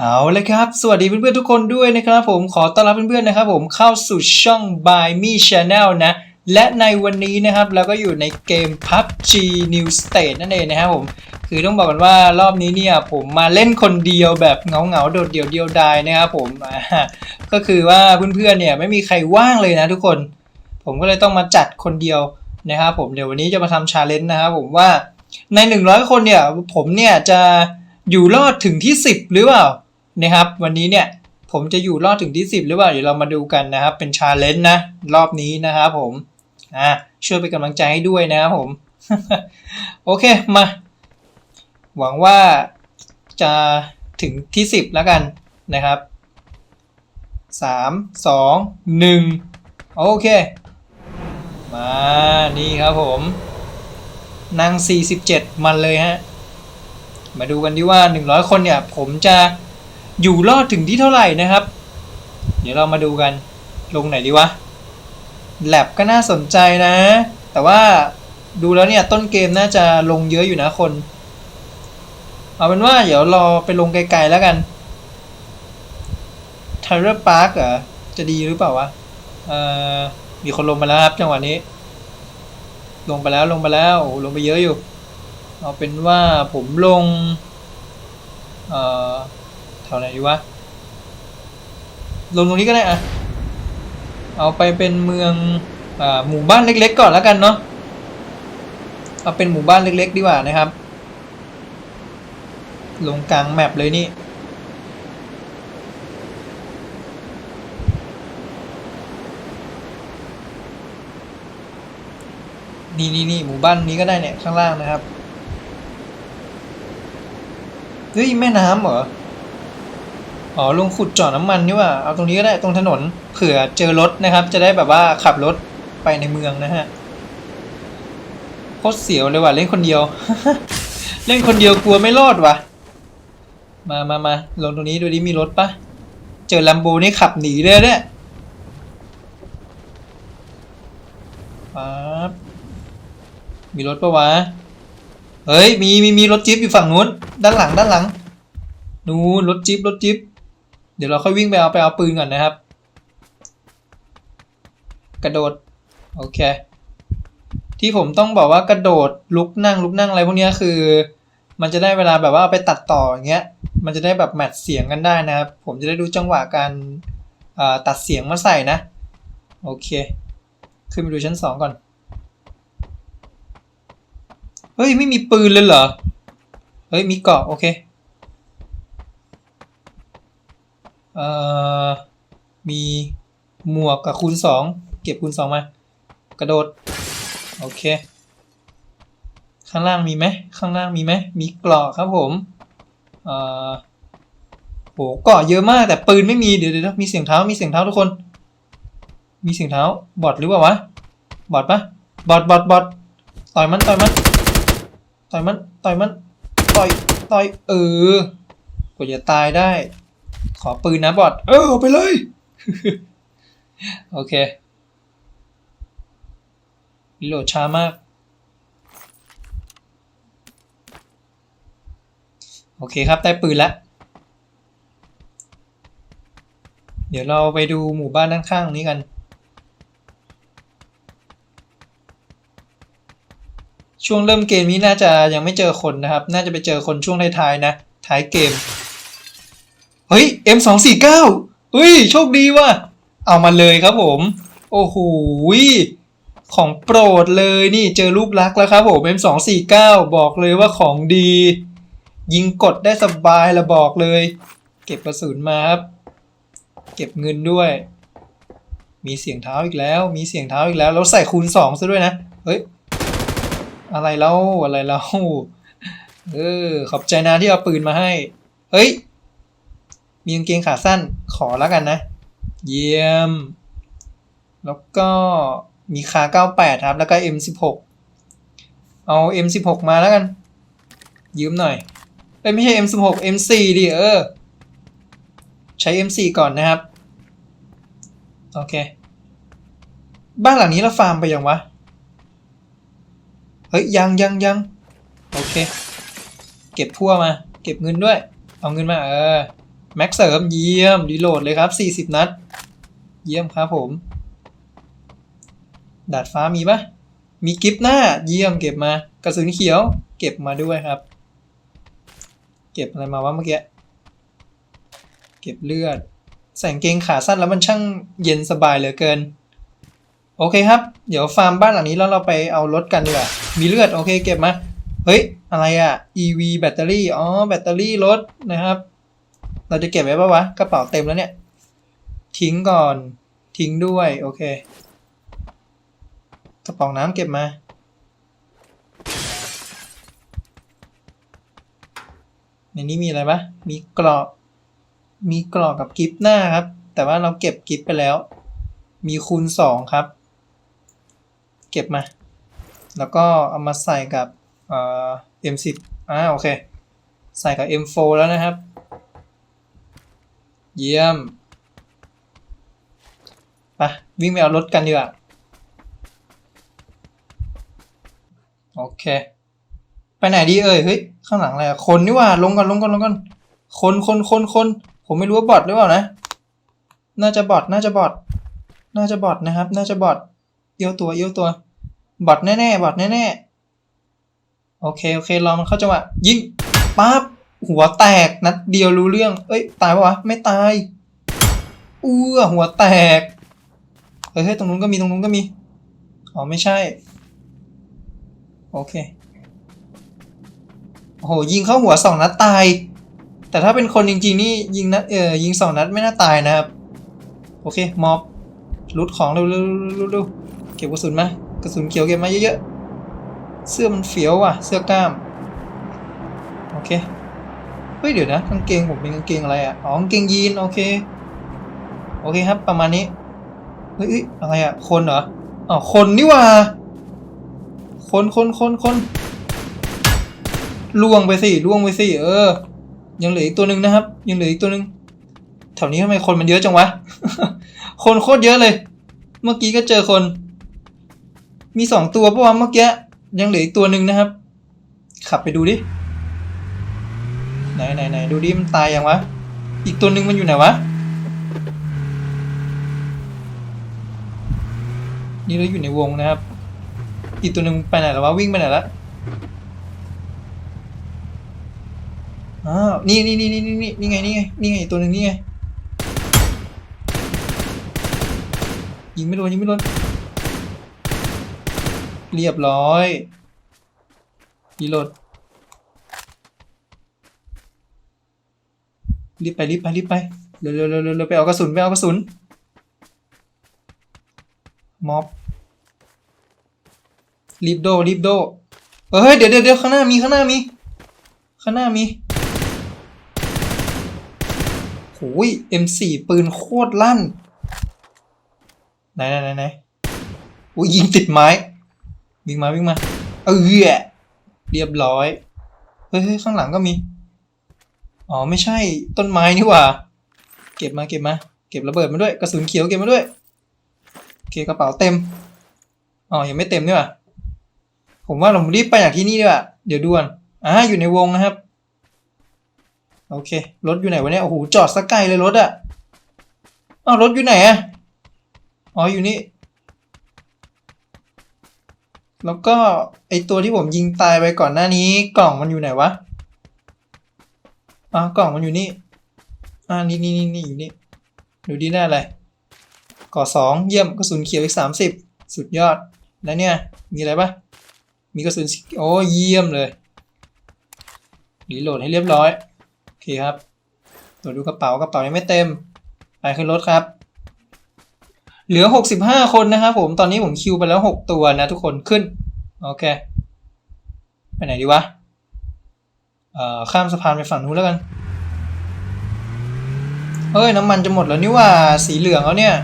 เอาเลยครับ สวัสดีเพื่อนๆทุกคนด้วยนะครับผมขอต้อนรับเพื่อนๆนะครับผมเข้าสู่ช่อง By Me Channel นะ และในวันนี้นะครับเราก็อยู่ในเกม PUBG New State นั่นเองนะครับผมคือต้องบอกกันว่ารอบนี้เนี่ยผมมาเล่นคนเดียวแบบเหงาๆโดดเดี่ยวเดียวดายนะครับผมก็คือว่าเพื่อนๆเนี่ยไม่มีใครว่างเลยนะทุกคน ผมก็เลยต้องมาจัดคนเดียวนะครับผมเดี๋ยววันนี้จะมาทำชาเลนจ์นะครับผมว่าใน 100 คนเนี่ยผมเนี่ยจะอยู่รอดถึงที่ 10 หรือเปล่า นะครับ วันนี้เนี่ยผมจะอยู่รอดถึงที่ 10 หรือเปล่าเดี๋ยวเรามาดูกันนะครับ เป็นชาเลนจ์นะ รอบนี้นะครับผมอ่าช่วยเป็นกำลังใจให้ด้วยนะครับผม โอเคมา หวังว่าจะถึงที่ 10 แล้วกันนะครับ 3 2 1 โอเค มานี่ครับผมนั่ง47 มันเลยฮะ มาดูกันดีว่า 100 คนเนี่ย ผมจะ อยู่รอดถึงที่เท่าไหร่นะครับ เดี๋ยวเรามาดูกันลงไหนดีวะแลบก็น่าสนใจนะ แต่ว่าดูแล้วเนี่ยต้นเกมน่าจะลงเยอะอยู่นะคน เอาเป็นว่าเดี๋ยวรอไปลงไกลๆแล้วกันไทเรอร์พาร์คเหรอ จะดีหรือเปล่าวะเอ่อมีคนลงมาแล้วครับจังหวะนี้ ลงไปแล้วลงไปแล้วโอ้ลงไปเยอะอยู่ เอาเป็นว่าผมลง เอ่อ แถวไหนดีวะ ลงตรงนี้ก็ได้อะเอาไปเป็นเมืองอ่าหมู่บ้านเล็ก ๆ ก่อนแล้วกันเนาะ เอาเป็นหมู่บ้านเล็ก ๆ ดีกว่านะครับ ลงกลางแมปเลยนี่นี่นี่นี่หมู่บ้านนี้ก็ได้เนี่ยข้างล่างนะครับ เฮ้ยแม่น้ำเหรอ อ๋อลงขุดเจาะน้ำมันนี่ว่าเอาตรงนี้ก็ได้ตรงถนนเผื่อเจอรถนะครับ จะได้แบบว่าขับรถไปในเมืองนะฮะโคตรเสียวเลยว่ะเล่นคนเดียว เล่นคนเดียวกลัวไม่รอดว่ะ มามามาลงตรงนี้ดูดิมีรถปะเจอลัมโบนี่ขับหนีเลยเนี่ยปั๊บมีรถปะวะเฮ้ยมีมีมีรถจิ๊บอยู่ฝั่งนู้น ด้านหลังด้านหลัง นู้นรถจิ๊บรถจิ๊บ เดี๋ยวเราค่อยวิ่งไปเอาไปเอาปืนก่อนนะครับ กระโดด โอเค ที่ผมต้องบอกว่ากระโดดลุกนั่งลุกนั่งอะไรพวกเนี้ยคือ มันจะได้เวลาแบบว่าเอาไปตัดต่ออย่างเงี้ย มันจะได้แบบแมทเสียงกันได้นะครับ ผมจะได้ดูจังหวะการตัดเสียงมาใส่นะ โอเค ขึ้นไปดูชั้นสองก่อน เฮ้ย ไม่มีปืนเลยเหรอ เฮ้ย มีเกาะโอเค เอ่อมีหมวกกับคูณสองเก็บคูณสองมา กระโดด โอเค ข้างล่างมีไหมข้างล่างมีไหมมีเกราะครับผมเอ่อโหเกราะเยอะมากแต่ปืนไม่มีเดี๋ยวเดี๋ยวมีเสียงเท้ามีเสียงเท้าทุกคน มีเสียงเท้าบอทหรือเปล่าวะบอทปะบอทบอทบอทต่อยมันต่อยมันต่อยมันต่อยมันต่อยต่อยเออกว่าจะตายได้ ขอปืนนะบอดเออเอาไปเลย โอเครีโหลดช้ามาก โอเคครับ ได้ปืนแล้ว เดี๋ยวเราไปดูหมู่บ้านด้านข้างนี้กันช่วงเริ่มเกมนี้น่าจะยังไม่เจอคนนะครับ น่าจะไปเจอคนช่วงท้ายๆนะ ท้ายเกม เฮ้ย M249 เฮ้ย โชคดีว่ะ เอามาเลยครับผม โอ้โหของโปรดเลยนี่เจอรูปลักษ์แล้วครับผม M249 บอกเลยว่าของดี ยิงกดได้สบายละบอกเลย เก็บกระสุนมาครับ เก็บเงินด้วย มีเสียงเท้าอีกแล้ว มีเสียงเท้าอีกแล้ว แล้วใส่คูณสองซะด้วยนะ เฮ้ย อะไรเล่าอะไรเล่าเออ ขอบใจนะที่เอาปืนมาให้ เฮ้ย มีกางเกงขาสั้นขอแล้วกันนะ เยี่ยม แล้วก็มีคา98 ครับ แล้วก็ M16 เอา M16 มาแล้วกัน ยืมหน่อยเอ้ยไม่ใช่ M16 M4 ดิเออ ใช้ M4 ก่อนนะครับ โอเค บ้านหลังนี้เราฟาร์มไปยังวะ เฮ้ย ยังยังยังโอเค เก็บพั่วมา เก็บเงินด้วย เอาเงินมาเออ แม็กเสริมเยี่ยมรีโหลดเลยครับสี่สิบนัด เยี่ยมครับผม ดาดฟ้ามีปะมีกิฟต์หน้า เยี่ยมเก็บมา กระสุนเขียว เก็บมาด้วยครับ เก็บอะไรมาวะเมื่อกี้เก็บเลือดใส่กางเกงขาสั้นแล้วมันช่างเย็นสบายเหลือเกิน โอเคครับ เดี๋ยวฟาร์มบ้านหลังนี้แล้วเราไปเอารถกันดีกว่ามีเลือดโอเคเก็บมา เฮ้ย อะไรอะ EV แบตเตอรี่ อ๋อ แบตเตอรี่รถนะครับ เราจะเก็บไว้ปะวะ กระเป๋าเต็มแล้วเนี่ย ทิ้งก่อน ทิ้งด้วย โอเค กระป๋องน้ำเก็บมา ในนี้มีอะไรปะมีกรอกมีกรอกกับกิฟหน้าครับ แต่ว่าเราเก็บกิฟไปแล้ว มีคูณสองครับ เก็บมา แล้วก็เอามาใส่กับเอ่อ M10 อ่าโอเค ใส่กับ M4 แล้วนะครับ เยี่ยมไปวิ่งไปเอารถกันดีกว่า โอเค ไปไหนดีเอ่ย เฮ้ย ข้างหลังอะไรอะคนนี่ว่า ลงก่อนลงก่อนลงก่อน คนคนคนคน ผมไม่รู้ว่าบอทหรือเปล่านะ น่าจะบอทน่าจะบอทน่าจะบอทนะครับ น่าจะบอทเอี้ยวตัวเอี้ยวตัว บอทแน่ๆบอทแน่ๆ โอเค โอเค รอมันเข้าจังหวะยิงปั๊บ หัวแตกนัดเดียวรู้เรื่อง เอ้ย ตายปะวะ ไม่ตายอู้หัวแตกเฮ้ยเฮ้ยตรงนู้นก็มีตรงนู้นก็มี อ๋อ ไม่ใช่ โอเค โอ้โห ยิงเข้าหัวสองนัดตาย แต่ถ้าเป็นคนจริง ๆ นี่ยิงนัดเออยิงสองนัดไม่น่าตายนะครับ โอเค มอบรุดของเร็วเร็วเร็วเร็วเก็บกระสุนมากระสุนเขียวเก็บมาเยอะๆ เสื้อมันเฟี้ยวว่ะ เสื้อกล้าม โอเค เฮ้ยเดี๋ยวนะกางเกงผมเป็นกางเกงอะไรอะอ๋อกางเกงยีนโอเค โอเคครับ ประมาณนี้เฮ้ยอะไรอะ คนเหรออ๋อคนนี่ว่า คนคนคนคนล่วงไปสิล่วงไปสิเออ ยังเหลืออีกตัวหนึ่งนะครับ ยังเหลืออีกตัวหนึ่งแถวนี้ทำไมคนมันเยอะจังวะ คนโคตรเยอะเลย เมื่อกี้ก็เจอคน มีสองตัวปะวะเมื่อกี้ยังเหลืออีกตัวหนึ่งนะครับ ขับไปดูดิ ไหนไหนไหนดูดิมันตายยังวะ อีกตัวหนึ่งมันอยู่ไหนวะ นี่เราอยู่ในวงนะครับ อีกตัวหนึ่งไปไหนแล้ววะวิ่งไปไหนแล้วอ้าวนี่นี่นี่นี่นี่นี่ไงนี่ไงนี่ไงอีกตัวหนึ่งนี่ไงยิงไม่โดนยิงไม่โดนเรียบร้อยรีโหลด รีบไปรีบไปรีบไปเร็วเร็วเร็วเร็วไปเอากระสุนไปเอากระสุนม็อบรีบโดรีบโดเฮ้ยเดี๋ยวเดี๋ยวข้างหน้ามีข้างหน้ามี ข้างหน้ามีโอ้ย M4 ปืนโคตรลั่น ไหนไหนไหนไหนอุ้ยยิงติดไม้ วิ่งมาวิ่งมา เออเรียบร้อย เฮ้ยข้างหลังก็มี อ๋อไม่ใช่ต้นไม้นี่หว่า เก็บมาเก็บมา เก็บระเบิดมาด้วยกระสุนเขียวเก็บมาด้วยโอเคกระเป๋าเต็มอ๋อยังไม่เต็มนี่หว่าผมว่าเรารีบไปจากที่นี่ดีกว่าเดี๋ยวด่วนอ่าอยู่ในวงนะครับ โอเครถอยู่ไหนวะเนี่ยโอ้โหจอดสักไกลเลยรถอะอ้าวรถอยู่ไหนอะอ๋ออยู่นี่แล้วก็ไอตัวที่ผมยิงตายไปก่อนหน้านี้กล่องมันอยู่ไหนวะ อ่ากล่องมันอยู่นี่ อ่านี่นี่นี่นี่อยู่นี่ดูดีแน่เลยก่อสองเยี่ยมกระสุนเขียวอีกสามสิบสุดยอด แล้วเนี่ย มีอะไรปะมีกระสุนโอ้เยี่ยมเลยรีโหลดให้เรียบร้อยโอเคครับตรวจดูกระเป๋ากระเป๋ายังไม่เต็มไปขึ้นรถครับ เหลือหกสิบห้าคนนะครับผมตอนนี้ผมคิวไปแล้วหกตัวนะทุกคนขึ้น โอเค ไปไหนดีวะ ข้ามสะพานไปฝั่งนู้นแล้วกันเฮ้ยน้ำมันจะหมดแล้วนี่ว่าสีเหลืองแล้วเนี่ย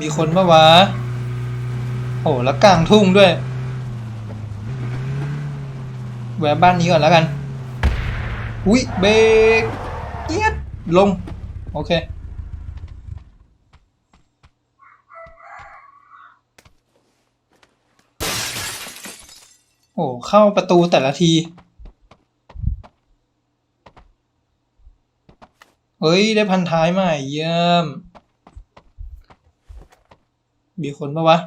มีคนปะวะโอ้แล้วกลางทุ่งด้วย แวะบ้านนี้ก่อนแล้วกัน อุ้ยเบรกเอียดลง โอเค โอ้เข้าประตูแต่ละที เฮ้ย ได้พันท้ายใหม่เยี่ยม มีคนปะวะ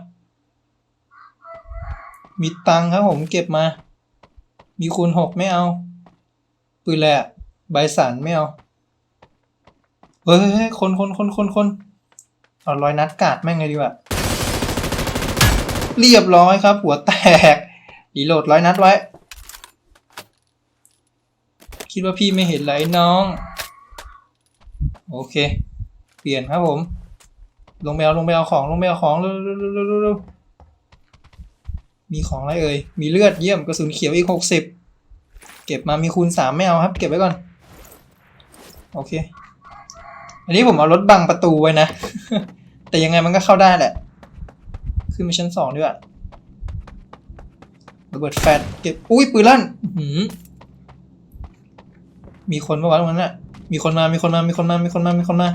มีตังค์ครับผมเก็บมา มีคูณหกไม่เอา ปืนแหละใบสันไม่เอา เฮ้ยคนคนคนคนคนเอารอยนัดกาดแม่งเลยดีกว่า เรียบร้อยครับ หัวแตกรีโหลดร้อยนัดไว้ คิดว่าพี่ไม่เห็นไรน้อง โอเค เปลี่ยนครับผม ลงไปเอาลงไปเอาของลงไปเอาของมีของอะไรเอ่ย มีเลือดเยี่ยมกระสุนเขียวอีกหกสิบ เก็บมามีคูณสามไม่เอาครับ เก็บไว้ก่อน โอเค อันนี้ผมเอารถบังประตูไว้นะ แต่ยังไงมันก็เข้าได้แหละ ขึ้นไปชั้นสองดีกว่าระเบิดแฟลชเก็บ อุ้ยปืนลั่นหือมีคนปะวะตรงนั้นน่ะ มีคนมา มีคนมา มีคนมา มีคนมา มีคนมา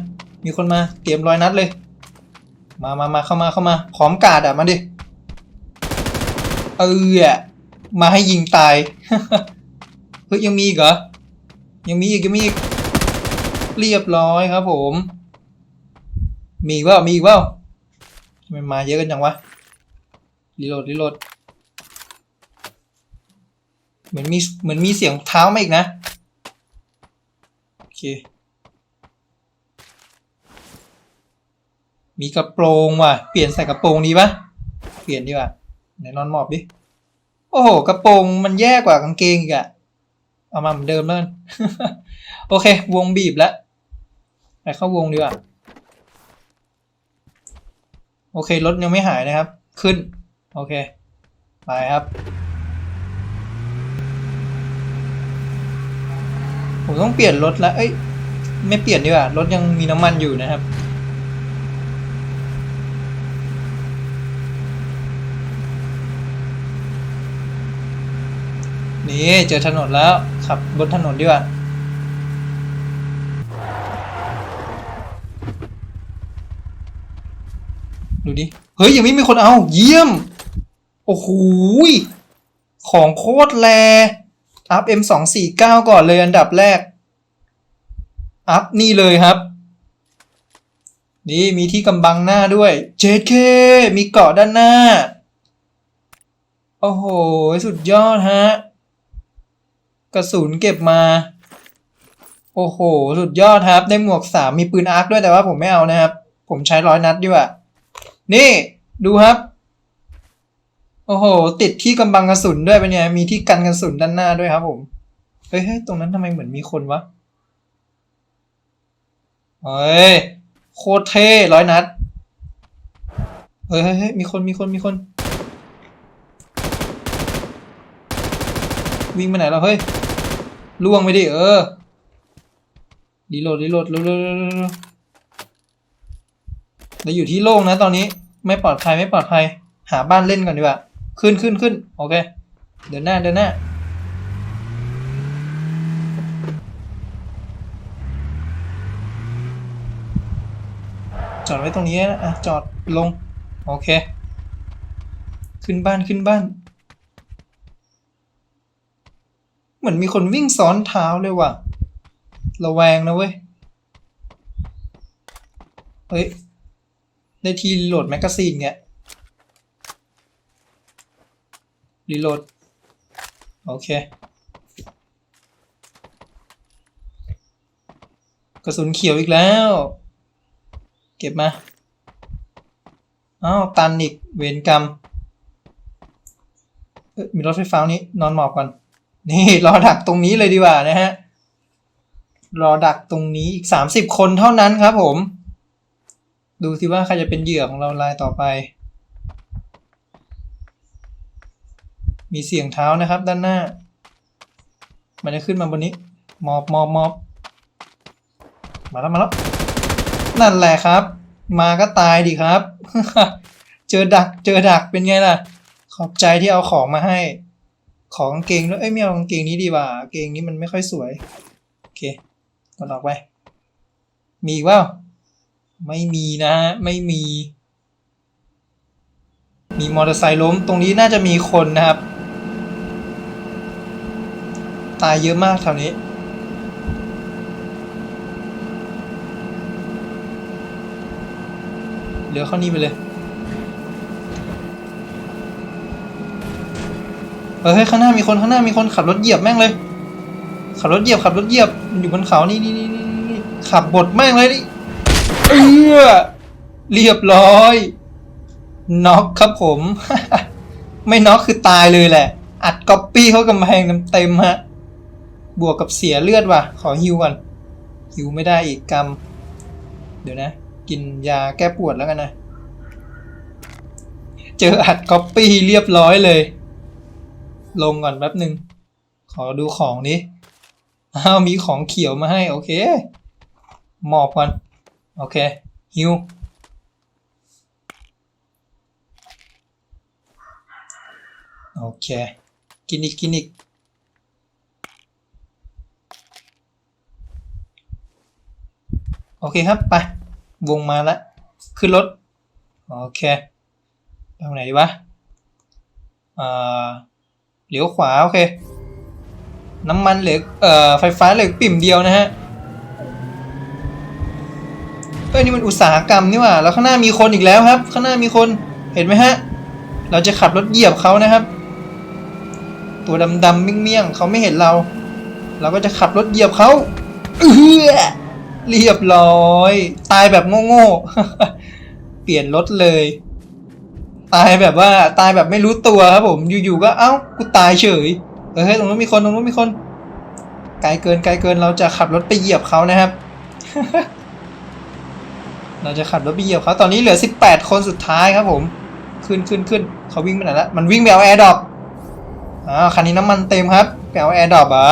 มีคนมา เตรียมรอยนัดเลย มามามาเข้ามา เข้ามา พร้อมกาดอะ มาดิ เอออะมาให้ยิงตาย เฮ้ยยังมีอีกเหรอ ยังมีอีกยังมีอีก เรียบร้อยครับผม มีอีกเปล่ามีอีกเปล่าทำไมมาเยอะกันจังวะรีโหลดรีโหลดเหมือนมีเหมือนมีเสียงเท้ามาอีกนะ โอเค มีกระโปรงว่ะ เปลี่ยนใส่กระโปรงดีปะเปลี่ยนดีกว่าไหนนอนหมอบดิ โอ้โห กระโปรงมันแย่กว่ากางเกงอีกอะ เอามาเหมือนเดิมแล้วกันโอเค วงบีบแล้วไปเข้าวงดีกว่าโอเครถยังไม่หายนะครับ ขึ้น โอเค ไปครับ ผมต้องเปลี่ยนรถแล้ว เอ้ย ไม่เปลี่ยนดีกว่า รถยังมีน้ำมันอยู่นะครับ นี่เจอถนนแล้ว ขับบนถนนดีกว่าดูดิ เฮ้ย ยังไม่มีคนเอา เยี่ยม โอ้โหของโคตรแรอัพ M สองสี่เก้าก่อนเลยอันดับแรก อัพนี่เลยครับ นี่มีที่กำบังหน้าด้วย JK มีเกาะด้านหน้า โอ้โห สุดยอดฮะ กระสุนเก็บมา โอ้โห สุดยอดครับ ได้หมวกสามมีปืนอาร์คด้วยแต่ว่าผมไม่เอานะครับ ผมใช้ร้อยนัดดีกว่า นี่ดูครับ โอ้โห ติดที่กำบังกระสุนด้วยเป็นไงมีที่กันกระสุนด้านหน้าด้วยครับ ผมเฮ้ยตรงนั้นทำไมเหมือนมีคนวะเฮ้ยโคตรเท่ร้อยนัดเฮ้ยเฮ้ยเฮ้ยมีคนมีคนมีคน วิ่งไปไหนแล้วเฮ้ย ล่วงไปดิเออรีโหลดรีโหลดเร็วเร็วเร็วเร็วเร็วเราอยู่ที่โล่งนะตอนนี้ไม่ปลอดภัยไม่ปลอดภัย หาบ้านเล่นก่อนดีกว่า ขึ้นขึ้นขึ้นโอเค เดินหน้าเดินหน้าจอดไว้ตรงนี้นะอะจอดลง โอเค ขึ้นบ้านขึ้นบ้าน เหมือนมีคนวิ่งซ้อนเท้าเลยว่ะ ระแวงนะเว้ย เฮ้ย ได้ทีโหลดแมกกาซีนเงี้ยรีโหลด โอเค กระสุนเขียวอีกแล้ว เก็บมา อ้าว ตันอีก เวรกรรมเอ้ยมีรถไฟฟ้านี้นอนหมอบก่อน นี่รอดักตรงนี้เลยดีกว่านะฮะ รอดักตรงนี้อีกสามสิบคนเท่านั้นครับผม ดูสิว่าใครจะเป็นเหยื่อของเรารายต่อไป มีเสียงเท้านะครับด้านหน้า มันจะขึ้นมาบนนี้มอบมอบมอบมาแล้วมาแล้วนั่นแหละครับ มาก็ตายดิครับ เจอดักเจอดักเป็นไงล่ะ ขอบใจที่เอาของมาให้ ของกางเกงด้วยเอ้ยไม่เอากางเกงนี้ดีกว่า เกงนี้มันไม่ค่อยสวย โอเคกดออกไป มีอีกเปล่าไม่มีนะฮะ ไม่มี มีมอเตอร์ไซค์ล้ม ตรงนี้น่าจะมีคนนะครับ ตายเยอะมากแถวนี้เหลือเข้านี่ไปเลย เฮ้ยข้างหน้ามีคนข้างหน้ามีคนขับรถเหยียบแม่งเลย ขับรถเหยียบขับรถเหยียบอยู่บนเขานี่นี่นี่นี่ขับบดแม่งเลยนี่เออเรียบร้อยน็อกครับผม ไม่น็อกคือตายเลยแหละ อัดก๊อปปี้เขากำแพงเต็มฮะ บวกกับเสียเลือดว่ะ ขอฮิวก่อนฮิวไม่ได้อีกกรรม เดี๋ยวนะ กินยาแก้ปวดแล้วกันนะ เจออัดก๊อปปี้เรียบร้อยเลย ลงก่อนแป๊บหนึ่ง ขอดูของนี้อ้าวมีของเขียวมาให้ โอเค หมอบก่อน โอเค ฮิวโอเค กินอีก กินอีก โอเคครับ ไป วงมาแล้ว ขึ้นรถ โอเคไปทางไหนดีวะอ่า เหลียวขวาโอเค น้ำมันเหลือเอ่อไฟฟ้าเหลือปิ่มเดียวนะฮะเอ้ยนี่มันอุตสาหกรรมนี่หว่าแล้วข้างหน้ามีคนอีกแล้วครับ ข้างหน้ามีคนเห็นไหมฮะ เราจะขับรถเหยียบเขานะครับ ตัวดำๆเมี่ยงๆเขาไม่เห็นเรา เราก็จะขับรถเหยียบเขาเออเรียบร้อย ตายแบบโง่ๆเปลี่ยนรถเลย ตายแบบว่าตายแบบไม่รู้ตัวครับผมอยู่ๆก็เอ้ากูตายเฉยเฮ้ยตรงนู้นมีคนตรงนู้นมีคน ไกลเกินไกลเกินเราจะขับรถไปเหยียบเขานะครับ เราจะขับรถไปเหยียบเขาตอนนี้เหลือ 18 คนสุดท้ายครับผม ขึ้นขึ้นขึ้นเขาวิ่งไปไหนละมันวิ่งไปเอาแอร์ดรอปอ่าคันนี้น้ำมันเต็มครับไปเอาแอร์ดรอปเหรอ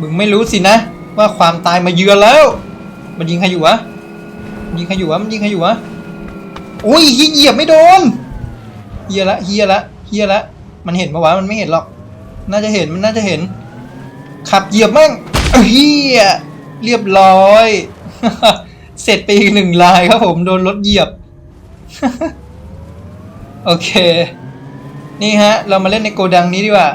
มึงไม่รู้สินะ ว่าความตายมาเยือนแล้ว มันยิงใครอยู่วะยิงใครอยู่วะมันยิงใครอยู่วะ อุ้ยเหยียบไม่โดนเฮียละเฮียละเฮียละมันเห็นปะวะมันไม่เห็นหรอก น่าจะเห็นมันน่าจะเห็น ขับเหยียบแม่งเฮียเรียบร้อย เสร็จไปอีกหนึ่งลายครับผมโดนรถเหยียบ โอเค นี่ฮะ เรามาเล่นในโกดังนี้ดีกว่า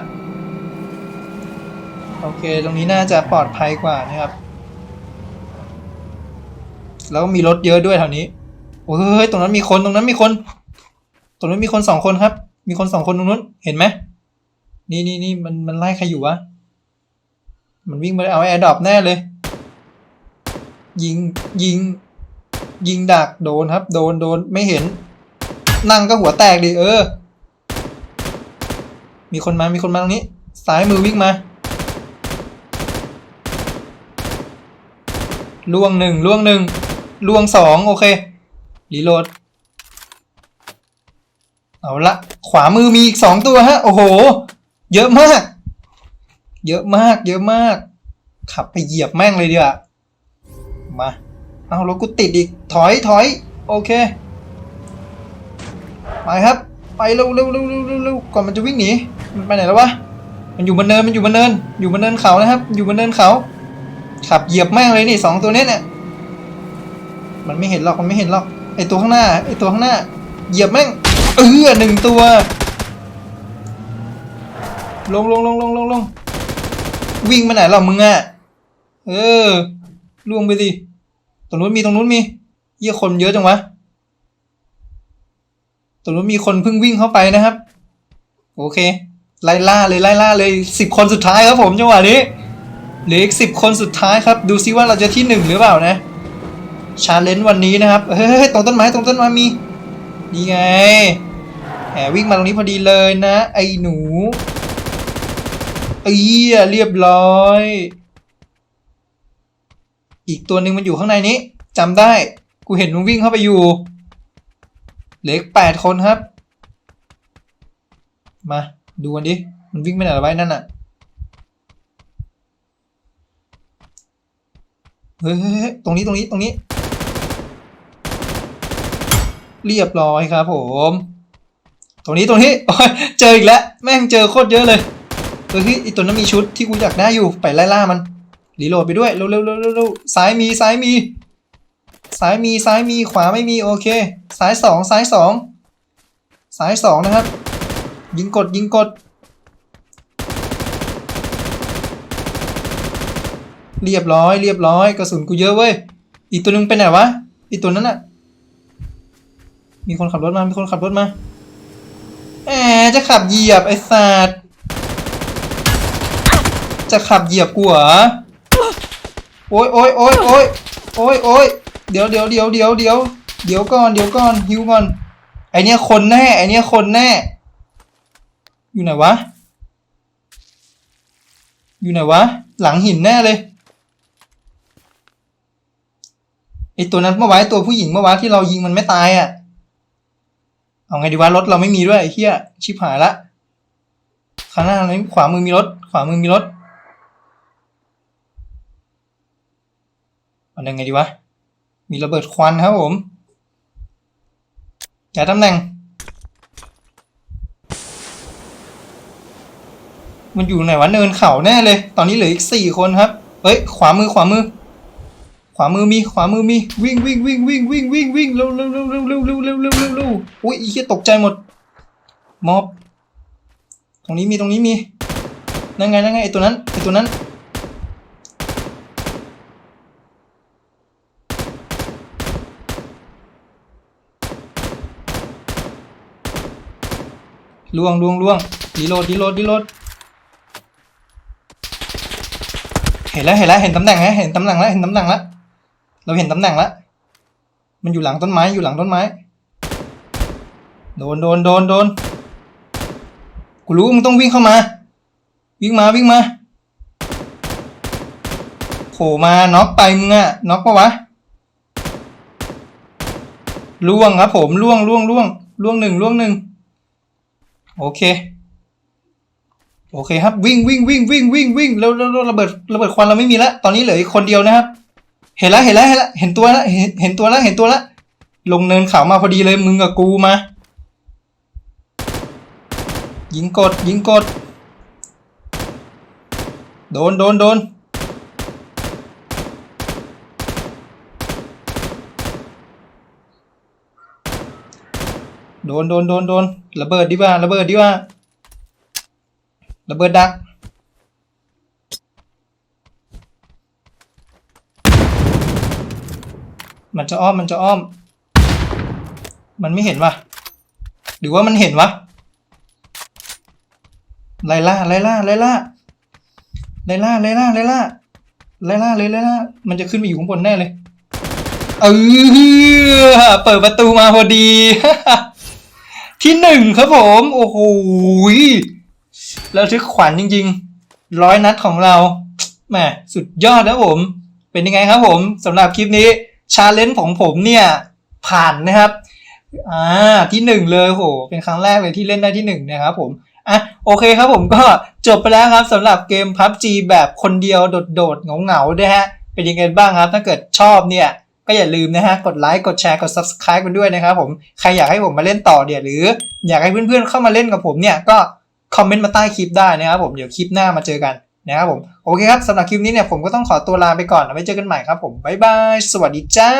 โอเค ตรงนี้น่าจะปลอดภัยกว่านะครับ แล้วก็มีรถเยอะด้วยแถวนี้ อ้ยเฮ้ยตรงนั้นมีคนตรงนั้นมีคน ตรงนั้นมีคนสองคนครับ มีคนสองคนตรงนู้น เห็นไหมนี่นี่นี่มันมันไล่ใครอยู่วะ มันวิ่งไปเอาแอร์ดรอปแน่เลย ยิงยิง ยิงดักโดนครับ โดนโดนไม่เห็น นั่งก็หัวแตกดิเออ มีคนมามีคนมาตรงนี้ซ้ายมือวิ่งมาล่วงหนึ่งล่วงหนึ่งล่วงสองโอเค รีโหลด เอาละ ขวามือมีอีกสองตัวฮะ โอ้โห เยอะมาก เยอะมาก เยอะมาก ขับไปเหยียบแม่งเลยดีกว่ามา เอารถกูติดอีก ถอยถอย โอเค ไปครับ ไปเร็วเร็วเร็วเร็วเร็วก่อนมันจะวิ่งหนี มันไปไหนแล้ววะ มันอยู่บนเนิน มันอยู่บนเนิน อยู่บนเนินเขานะครับ อยู่บนเนินเขา ขับเหยียบแม่งเลยนี่สองตัวนี้เนี่ย มันไม่เห็นหรอก มันไม่เห็นหรอก ไอตัวข้างหน้า ไอตัวข้างหน้า เหยียบแม่ง เออหนึ่งตัว ลงลงลงลงลงลงวิ่งไปไหนหรอมึงอะ เออล่วงไปสิ ตรงนู้นมีตรงนู้นมี เยี่ยคนเยอะจังวะ ตรงนู้นมีคนเพิ่งวิ่งเข้าไปนะครับ โอเค ไล่ล่าเลยไล่ล่าเลยสิบคนสุดท้ายครับผมจังหวะนี้เหลืออีกสิบคนสุดท้ายครับ ดูซิว่าเราจะที่หนึ่งหรือเปล่านะ ชาเลนจ์วันนี้นะครับ เฮ้ยตรงต้นไม้ตรงต้นไม้มี นี่ไง แหมวิ่งมาตรงนี้พอดีเลยนะ ไอ้หนูเอ้ยเรียบร้อย อีกตัวหนึ่งมันอยู่ข้างในนี้จำได้ กูเห็นมันวิ่งเข้าไปอยู่ เหลืออีกแปดคนครับ มา ดูกันดิ มันวิ่งไปไหนไว้นั่นน่ะ เฮ้ยเฮ้ยเฮ้ยตรงนี้ตรงนี้ตรงนี้ เรียบร้อยครับผม ตรงนี้ตรงนี้เจออีกแล้ว แม่งเจอโคตรเยอะเลยเฮ้ยไอตัวนั้นมีชุดที่กูอยากได้อยู่ไปไล่ล่ามันรีโหลดไปด้วยเร็วเร็วเร็วเร็วซ้ายมีซ้ายมีซ้ายมีซ้ายมีขวาไม่มีโอเคซ้ายสองซ้ายสองซ้ายสองนะครับ ยิงกดยิงกด เรียบร้อยเรียบร้อยกระสุนกูเยอะเว้ยอีกตัวนึงไปไหนวะอีกตัวนั้นอะ มีคนขับรถมา มีคนขับรถมา แหมจะขับเหยียบไอ้สัตว์จะขับเหยียบกูเหรอ โอ้ยโอ้ยโอ้ยโอ้ยโอ้ยโอ้ยเดี๋ยวเดี๋ยวเดี๋ยวเดี๋ยวเดี๋ยวเดี๋ยวก่อนเดี๋ยวก่อนฮิวก่อน ไอเนี้ยคนแน่ ไอเนี้ยคนแน่ อยู่ไหนวะ อยู่ไหนวะ หลังหินแน่เลยไอตัวนั้นเมื่อวานตัวผู้หญิงเมื่อวานที่เรายิงมันไม่ตายอะ เอาไงดีวะรถเราไม่มีด้วยเหี้ยชิบหายละข้างหน้านี้ขวามือมีรถ ขวามือมีรถเอายังไงดีวะ มีระเบิดควันครับผมย้ายตำแหน่ง มันอยู่ไหนวะเนินเขาแน่เลย ตอนนี้เหลืออีกสี่คนครับเอ้ย ขวามือขวามือ ขวามือมีขวามือมีวิ่งวิ่งวิ่งวิ่งวิ่งวิ่งวิ่งเร็วเร็วเร็วเร็วเร็วเร็วเร็วเร็วเร็วเร็วอุ้ยอีเหี้ยตกใจหมดมอบ ตรงนี้มีตรงนี้มีนั่นไงนั่นไงไอตัวนั้นไอตัวนั้นล่วงล่วงล่วงดีโหลดดีโหลดดีโหลดเห็นแล้วเห็นแล้วเห็นตำแหน่งแล้วเห็นตำแหน่งแล้วเห็นตำแหน่งแล้ว เราเห็นตำแหน่งแล้ว มันอยู่หลังต้นไม้อยู่หลังต้นไม้ โดนโดนโดนโดน กูรู้มึงต้องวิ่งเข้ามา วิ่งมาวิ่งมาโผล่มาน็อกไปมึงอะน็อกปะวะล่วงครับผมล่วงล่วงล่วงล่วงหนึ่งล่วงหนึ่งโอเค โอเคครับวิ่งวิ่งวิ่งวิ่งวิ่งวิ่งแล้วแล้วแล้วระเบิดระเบิดควันเราไม่มีแล้วตอนนี้เหลืออีกคนเดียวนะครับ เห็นแล้วเห็นแล้วเห็นแล้วเห็นตัวแล้วเห็นเห็นตัวแล้วเห็นตัวแล้วลงเนินเขามาพอดีเลยมึงกับกูมา ยิงกดยิงกด โดนโดนโดนโดนโดนโดนโดนระเบิดดีกว่าระเบิดดีกว่าระเบิดดัก มันจะอ้อมมันจะอ้อม มันไม่เห็นวะหรือว่ามันเห็นวะไล่ล่าไล่ล่าไล่ล่าไล่ล่าไล่ล่าไล่ล่าไล่ล่าเลยไล่ล่ามันจะขึ้นไปอยู่ข้างบนแน่เลยเออเปิดประตูมาพอดี ที่หนึ่งครับผม โอ้โหเราทึกขวัญจริงๆร้อยนัดของเราแหมสุดยอดนะผม เป็นยังไงครับผมสำหรับคลิปนี้ ชาเลนจ์ของผมเนี่ยผ่านนะครับอ่าที่หนึ่งเลยโหเป็นครั้งแรกเลยที่เล่นได้ที่หนึ่งนะครับผมอะโอเคครับผมก็จบไปแล้วครับสำหรับเกม PUBG แบบคนเดียวโดดๆเหงาๆนะฮะเป็นยังไงบ้างครับ ถ้าเกิดชอบเนี่ยก็อย่าลืมนะฮะ กดไลค์กดแชร์กด subscribe กันด้วยนะครับผมใครอยากให้ผมมาเล่นต่อเนี่ยหรือ อยากให้เพื่อนๆเข้ามาเล่นกับผมเนี่ยก็คอมเมนต์มาใต้คลิปได้นะครับผมเดี๋ยวคลิปหน้ามาเจอกัน นะครับผมโอเคครับสำหรับคลิปนี้เนี่ยผมก็ต้องขอตัวลาไปก่อนไว้เจอกันใหม่ครับผมบ๊ายบายสวัสดีจ้า